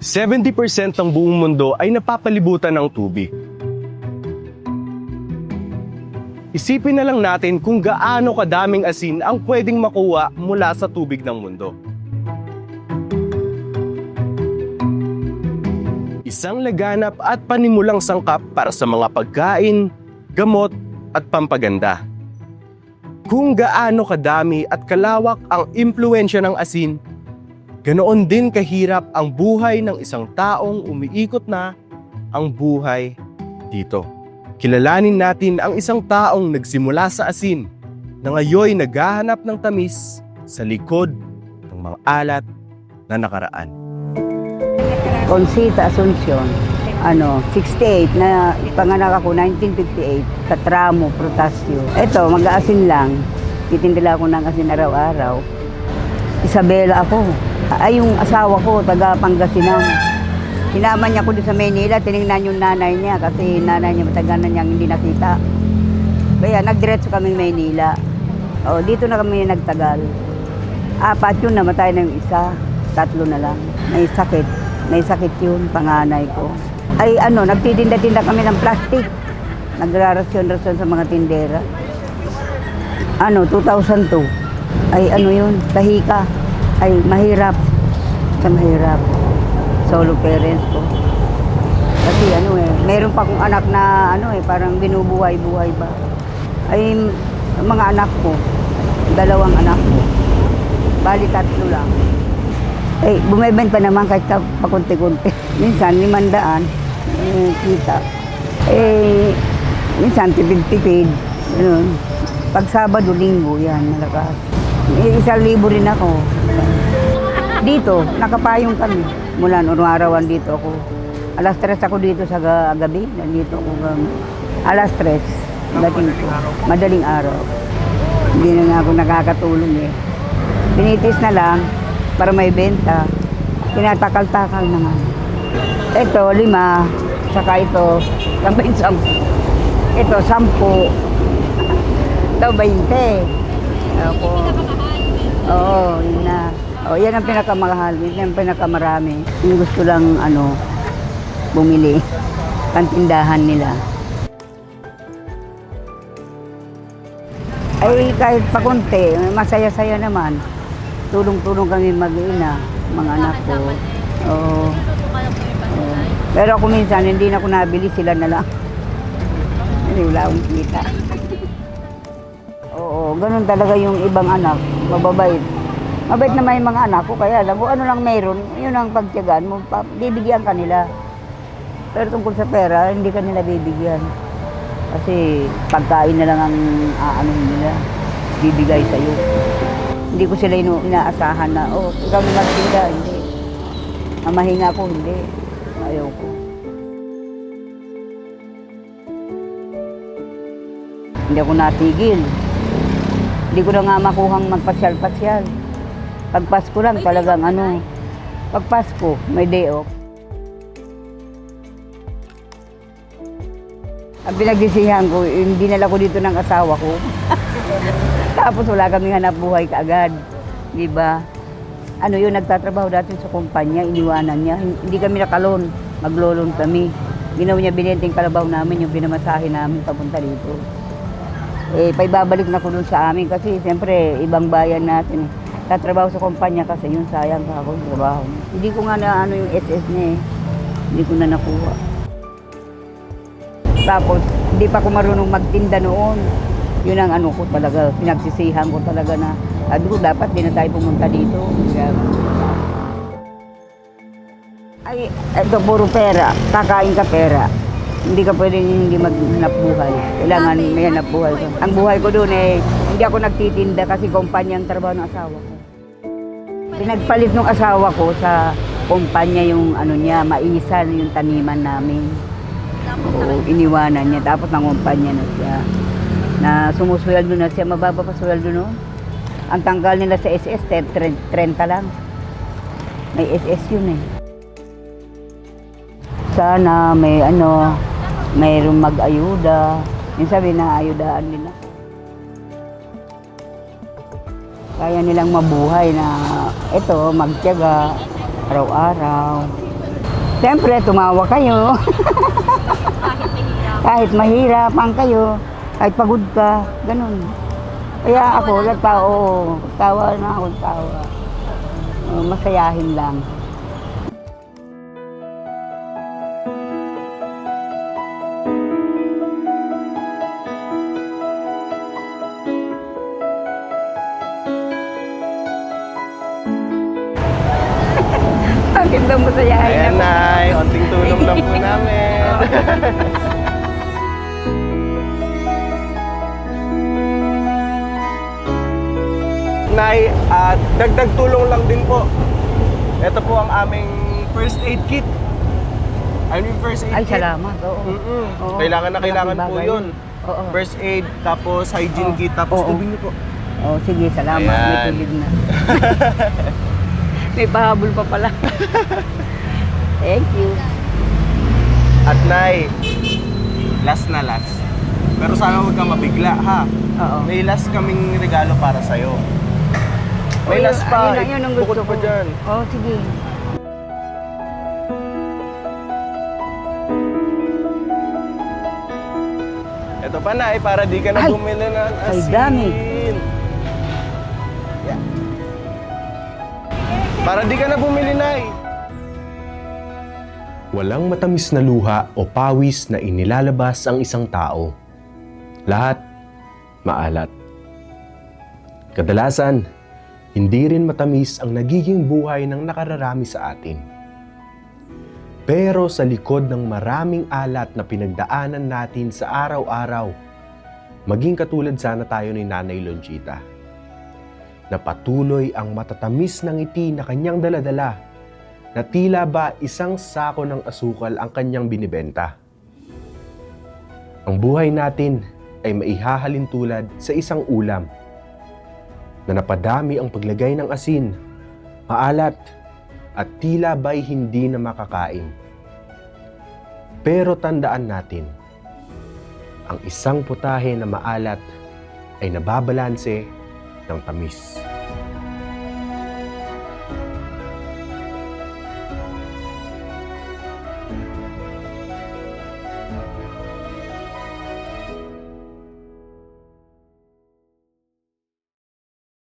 70% ng buong mundo ay napapalibutan ng tubig. Isipin na lang natin kung gaano kadaming asin ang pwedeng makuha mula sa tubig ng mundo. Isang laganap at panimulang sangkap para sa mga pagkain, gamot at pampaganda. Kung gaano kadami at kalawak ang impluensya ng asin, ganoon din kahirap ang buhay ng isang taong umiikot na ang buhay dito. Kilalanin natin ang isang taong nagsimula sa asin na ngayoy naghahanap ng tamis sa likod ng mga alat na nakaraan. Consita Asuncion, ano, 68 na panganak ako 1958 sa Tramo, Protasio. Ito, mag-aasin lang. Titindila ako ng asin araw-araw. Isabela ako. Ay, yung asawa ko, taga Pangasinan. Sinama niya ko doon sa Maynila, tinignan yung nanay niya kasi nanay niya matagal na niyang hindi nakita. Kaya nagdiretso kaming Maynila. O, dito na kami nagtagal. Apat yun, namatay na yung isa. Tatlo na lang. May sakit. May sakit yun, panganay ko. Ay ano, nagtitinda-tinda kami ng plastic. Nagrarasyon-rasyon sa mga tindera. Ano, 2002. Ay ano yun, tahika. Ay mahirap. Sa mahirap. Solo parents ko. Kasi ano eh, meron pa akong anak na ano eh, parang binubuhay-buhay ba. Ay mga anak ko, dalawang anak ko. Bali tatlo lang. Eh, bumibenta naman kahit ka pakunti-kunti. Minsan, limandaan, eh, kita. Eh, minsan, tipid-tipid. Ganun. Pag Sabado, Linggo, yan, malakas. Eh, isang libo rin ako. Dito, nakapayong kami. Mula noong arawan dito ako. Alas tres ako dito sa ga- gabi. Nandito ako gang alas tres. Dating ko. Madaling araw. Hindi na nga ako nakakatulong eh. Pinitis na lang para may benta. Tinatakal-takal naman. Ito, lima. Saka ito, sampung sampu. Ito, sampu. Ito, bainte. Ako. Oo, yun na. Oh, yan ang pinakamahal. Yan ang pinakamarami. Yung gusto lang, ano, bumili. Kantindahan nila. Ay, kahit pa konti, masaya-saya naman. Tulong-tulong kami mag-ina, mga anak ko. Oo. Oo. Pero ako minsan, hindi na ako nabili, sila na lang. Hindi, wala akong kita. Oo, ganun talaga yung ibang anak, mababait. Mabait naman yung mga anak ko, kaya alam mo, ano lang meron, yun ang pagtiyagaan mo, pa- bibigyan ka nila. Pero tungkol sa pera, hindi ka nila bibigyan. Kasi pagkain na lang ang aano nila, bibigay sa'yo. Hindi ko sila inu inaasahan na, oh, ikaw na magtinda, hindi. Mamahinga ko, hindi. Ayaw ko. Hindi ako natigil. Hindi ko na nga makuhang magpasyal-pasyal. Pag Pasko lang talagang ano, pag Pasko, may day off. Ang pinagsisihan ko, yung dinala ko dito ng asawa ko. Tapos wala kaming hanap buhay kaagad. Di ba? Ano yun, nagtatrabaho dati sa kumpanya, iniwanan niya. Hindi kami nakalon, maglolon kami. Ginawa niya binenting kalabaw namin, yung pinamasahe namin papunta dito. Eh, paibabalik na ko dun sa amin kasi siyempre, ibang bayan natin. Tatrabaho sa kumpanya kasi yun sayang ka ako trabaho. Hindi ko nga na ano yung SS niya eh. Hindi ko na nakuha. Tapos, hindi pa ako marunong magtinda noon. Yun ang ano ko talaga, pinagsisihan ko talaga na, sabi ko, dapat di na tayo pumunta dito. Kaya, ay, ito puro pera. Kakain ka pera. Hindi ka pwedeng hindi maghanap buhay. Kailangan may hanap buhay ka. Ang buhay ko doon eh, hindi ako nagtitinda kasi kumpanya ang trabaho ng asawa. Pinagpalit ng asawa ko sa kumpanya yung ano niya, maisan yung taniman namin. Oo, iniwanan niya. Tapos nangumpanya na siya. Na sumusweldo na siya. Mababa pa sweldo noon. Ang tanggal nila sa SS, 30 lang. May SS yun eh. Sana may ano, mayroong mag-ayuda. Yung sabi na ayudaan nila. Kaya nilang mabuhay na ito, magtiyaga, araw-araw. Siyempre, tumawa kayo. kahit mahirapan kayo, kahit pagod ka, ganun. Kaya ako, nagtawa, oo, tawa na ako, tawa. Masayahin lang. Daw masayahin Ayan, ako? Nay. Onting tulong lang po namin. Nay, at dagdag tulong lang din po. Ito po ang aming first aid kit. I mean first aid Ay, kit. salamat. Oo. Mm-mm. Oo. Kailangan na kailangan Malaking po bagay yun. Oo. First aid, tapos hygiene Oo. kit, tapos Oo. tubig niyo po. Oh, sige, salamat. May Ayan. tubig na. May pahabol pa pala. Thank you. At Nay, last na last. Pero sana huwag kang mabigla, ha? Oo. May last kaming regalo para sa'yo. May Oh, last pa. Ayun, yun ang gusto Bukod ko. pa dyan. Oh, sige. Ito pa na para di ka na Ay! bumili ng Ay, asin. dami. Para di ka na bumili, Nay. Walang matamis na luha o pawis na inilalabas ang isang tao. Lahat maalat. Kadalasan, hindi rin matamis ang nagiging buhay ng nakararami sa atin. Pero sa likod ng maraming alat na pinagdaanan natin sa araw-araw, maging katulad sana tayo ni Nanay Lonchita, na patuloy ang matatamis ng ngiti na kanyang daladala, na tila ba isang sako ng asukal ang kanyang binibenta. Ang buhay natin ay maihahalin tulad sa isang ulam na napadami ang paglagay ng asin, maalat, at tila ba'y hindi na makakain. Pero tandaan natin, ang isang putahe na maalat ay nababalanse ng tamis.